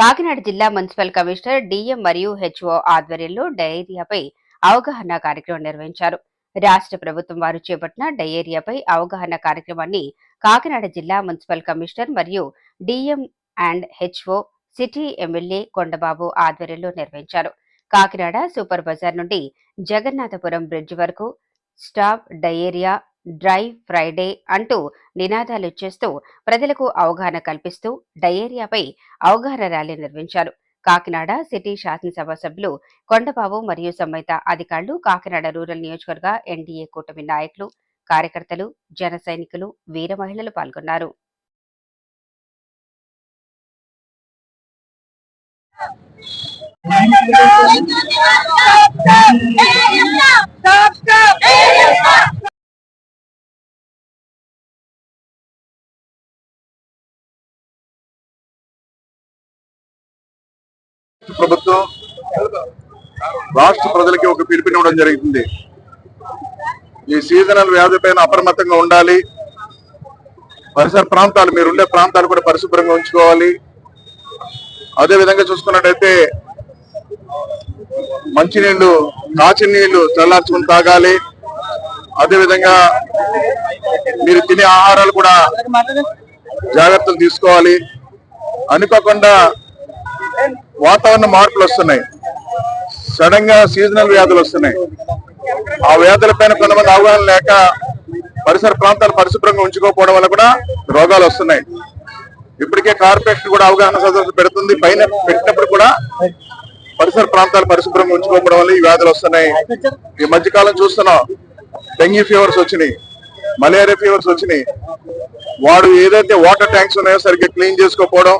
కాకినాడ జిల్లా municipal commissioner DM మరియు HO ఆధ్వర్యంలో డయేరియాపై అవగాహన కార్యక్రమం నిర్వహించారు. రాష్ట్ర ప్రభుత్వం వారు చేపట్టిన డయేరియాపై అవగాహన కార్యక్రమాన్ని కాకినాడ జిల్లా మున్సిపల్ కమిషనర్ మరియు DM and HO city MLA Kondababu ఆధ్వర్యంలో నిర్వహించారు. కాకినాడ సూపర్ బజార్ నుండి జగన్నాథపురం బ్రిడ్జ్ వరకు స్టాప్ డయేరియా డ్రై ఫ్రైడే అంటూ నినాదాలు చేస్తూ ప్రజలకు అవగాహన కల్పిస్తూ డయేరియాపై అవగాహన ర్యాలీ నిర్వహించారు. కాకినాడ సిటీ శాసనసభ సభ్యులు కొండబాబు మరియు సంబంధిత అధికారులు కాకినాడ రూరల్ నియోజకవర్గ ఎన్డీఏ కూటమి నాయకులు కార్యకర్తలు జన సైనికులు వీర మహిళలు పాల్గొన్నారు. ప్రభుత్వం రాష్ట్ర ప్రజలకి ఒక పిలుపునివ్వడం జరుగుతుంది. ఈ సీజనల్ వ్యాధి పైన అప్రమత్తంగా ఉండాలి. పరిసర ప్రాంతాలు మీరుండే ప్రాంతాలు కూడా పరిశుభ్రంగా ఉంచుకోవాలి. అదే విధంగా చూసుకున్నట్టయితే మంచినీళ్ళు కాచి నీళ్ళు చల్లార్చుకుని తాగాలి. అదేవిధంగా మీరు తినే ఆహారాలు కూడా జాగ్రత్తలు తీసుకోవాలి. అనుకోకుండా వాతావరణ మార్పులు వస్తున్నాయి. సడన్గా సీజనల్ వ్యాధులు వస్తున్నాయి. ఆ వ్యాధుల పైన కొంతమంది అవగాహన లేక పరిసర ప్రాంతాలు పరిశుభ్రంగా ఉంచుకోకపోవడం వల్ల కూడా రోగాలు వస్తున్నాయి. ఇప్పటికే కార్పొరేషన్ కూడా అవగాహన సదస్సు పెడుతుంది. పైన పెట్టినప్పుడు కూడా పరిసర ప్రాంతాలు పరిశుభ్రంగా ఉంచుకోకపోవడం వల్ల ఈ వ్యాధులు వస్తున్నాయి. ఈ మధ్యకాలం చూస్తున్నాం డెంగ్యూ ఫీవర్స్ వచ్చినాయి. మలేరియా ఫీవర్స్ వచ్చినాయి. వాడు ఏదైతే వాటర్ ట్యాంక్స్ ఉన్నాయో సరిగ్గా క్లీన్ చేసుకోకపోవడం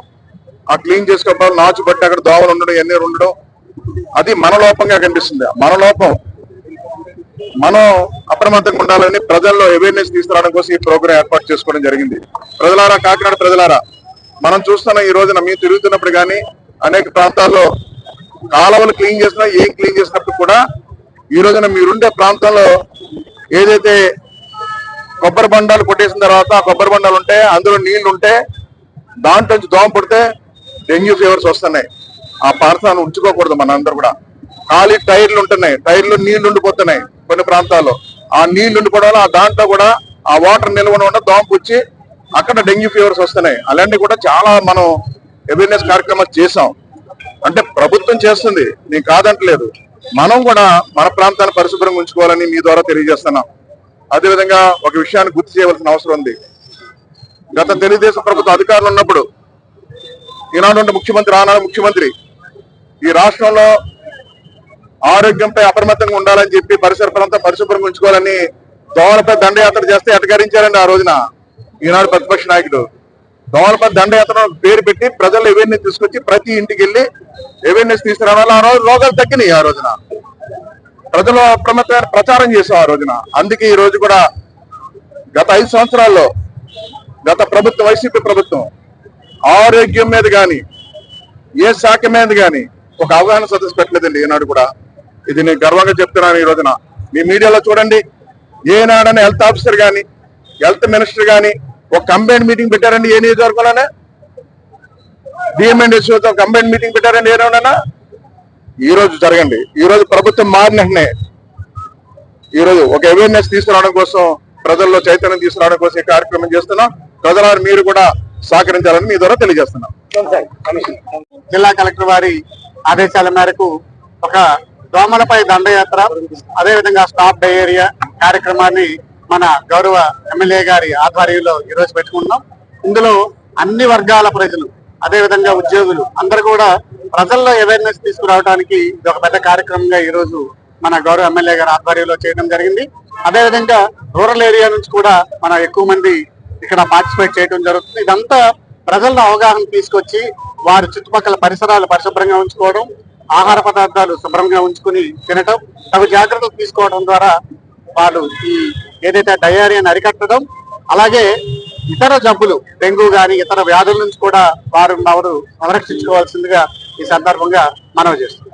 ఆ క్లీన్ చేసుకోకపోవడం నాచు బట్టి అక్కడ దోమలు ఉండడం ఎన్ని ఉండడం అది మన లోపంగా కనిపిస్తుంది. మన లోపం. మనం అప్రమత్తంగా ఉండాలని ప్రజల్లో అవేర్నెస్ తీసుకురావడం కోసం ఈ ప్రోగ్రాం ఏర్పాటు చేసుకోవడం జరిగింది. ప్రజలారా కాకినాడ ప్రజలారా మనం చూస్తున్న ఈ రోజున మేము తిరుగుతున్నప్పుడు కానీ అనేక ప్రాంతాల్లో కాలువలు క్లీన్ చేసినా ఏం క్లీన్ చేసినప్పుడు కూడా ఈ రోజున మీరుండే ప్రాంతంలో ఏదైతే కొబ్బరి బండాలు కొట్టేసిన తర్వాత ఆ కొబ్బరి బండాలు ఉంటే అందులో నీళ్ళు ఉంటే దాంట్లోంచి దోమ పుడితే డెంగ్యూ ఫీవర్స్ వస్తున్నాయి. ఆ పార్థాన్ని ఉంచుకోకూడదు మనందరూ కూడా. ఖాళీ టైర్లు ఉంటున్నాయి. టైర్లు నీళ్ళు ఉండిపోతున్నాయి కొన్ని ప్రాంతాల్లో. ఆ నీళ్ళు ఉండిపోవడం వల్ల ఆ దాంట్లో కూడా ఆ వాటర్ నిల్వ ఉండడం దోమ పుచ్చి అక్కడ డెంగ్యూ ఫీవర్స్ వస్తున్నాయి. అలాంటివి కూడా చాలా మనం అవేర్నెస్ కార్యక్రమాలు చేసాం అంటే ప్రభుత్వం చేస్తుంది. నేను కాదంటలేదు. మనం కూడా మన ప్రాంతాన్ని పరిశుభ్రంగా ఉంచుకోవాలని మీ ద్వారా తెలియజేస్తున్నాం. అదేవిధంగా ఒక విషయాన్ని గుర్తు చేయవలసిన అవసరం ఉంది. గత తెలుగుదేశం ప్రభుత్వ అధికారులు ఉన్నప్పుడు ఈనాడు ముఖ్యమంత్రి ఆనాడు ముఖ్యమంత్రి. ఈ రాష్ట్రంలో ఆరోగ్యంపై అప్రమత్తంగా ఉండాలని చెప్పి పరిసర ప్రాంతం పరిశుభ్రంగా ఉంచుకోవాలని దోమలపై దండయాత్ర చేస్తే అటకరించారండి ఆ రోజున ఈనాడు ప్రతిపక్ష నాయకుడు. దోమలపై దండయాత్ర పేరు పెట్టి ప్రజలు అవేర్నెస్ తీసుకొచ్చి ప్రతి ఇంటికి వెళ్ళి అవేర్నెస్ తీసుకురావాలి ఆ రోజు రోగాలు తగ్గినాయి ఆ రోజున. ప్రజలు అప్రమత్తమైన ప్రచారం చేసాం ఆ రోజున. అందుకే ఈ రోజు కూడా గత ఐదు సంవత్సరాల్లో గత ప్రభుత్వం వైసీపీ ప్రభుత్వం ఆరోగ్యం మీద కానీ ఏ శాఖ మీద కానీ ఒక అవగాహన సదస్సు పెట్టలేదండి ఈనాడు కూడా. ఇది నేను గర్వంగా చెప్తున్నాను ఈ రోజున. మీ మీడియాలో చూడండి ఏనాడని హెల్త్ ఆఫీసర్ కానీ హెల్త్ మినిస్టర్ కానీ ఒక కంబైన్ మీటింగ్ పెట్టారండి ఏ నియోజకవర్గంలోనే? డిఎంఎన్ఎస్ఓతో కంబైన్ మీటింగ్ పెట్టారండి ఏనాడనా? ఈ రోజు జరగండి. ఈ రోజు ప్రభుత్వం మారిన వెంటనే ఈ రోజు ఒక అవేర్నెస్ తీసుకురావడం కోసం ప్రజల్లో చైతన్యం తీసుకురావడం కోసం ఈ కార్యక్రమం చేస్తున్నాం. ప్రజల మీరు కూడా సహకరించాలని మీ ద్వారా తెలియజేస్తున్నాం. జిల్లా కలెక్టర్ వారి ఆదేశాల మేరకు ఒక దోమలపై దండయాత్ర అదే విధంగా స్టాప్ డయేరియా కార్యక్రమాన్ని మన గౌరవ ఎమ్మెల్యే గారి ఆధ్వర్యంలో ఈరోజు పెట్టుకున్నాం ఇందులో అన్ని వర్గాల ప్రజలు అదే విధంగా ఉద్యోగులు అందరూ కూడా ప్రజల్లో అవేర్నెస్ తీసుకురావడానికి ఇది ఒక పెద్ద కార్యక్రమంగా ఈ రోజు మన గౌరవ ఎమ్మెల్యే గారి ఆధ్వర్యంలో చేయడం జరిగింది. అదే విధంగా రూరల్ ఏరియా నుంచి కూడా మన ఎక్కువ మంది ఇక్కడ పార్టిసిపేట్ చేయడం జరుగుతుంది. ఇదంతా ప్రజల్లో అవగాహన తీసుకొచ్చి వారి చుట్టుపక్కల పరిసరాలు పరిశుభ్రంగా ఉంచుకోవడం ఆహార పదార్థాలు శుభ్రంగా ఉంచుకుని తినటం తగు జాగ్రత్తలు తీసుకోవడం ద్వారా వాళ్ళు ఈ ఏదైతే డయేరియాని అరికట్టడం అలాగే ఇతర జబ్బులు డెంగ్యూ గాని ఇతర వ్యాధుల నుంచి కూడా వారు వారు సంరక్షించుకోవాల్సిందిగా ఈ సందర్భంగా మనవి చేస్తున్నాం.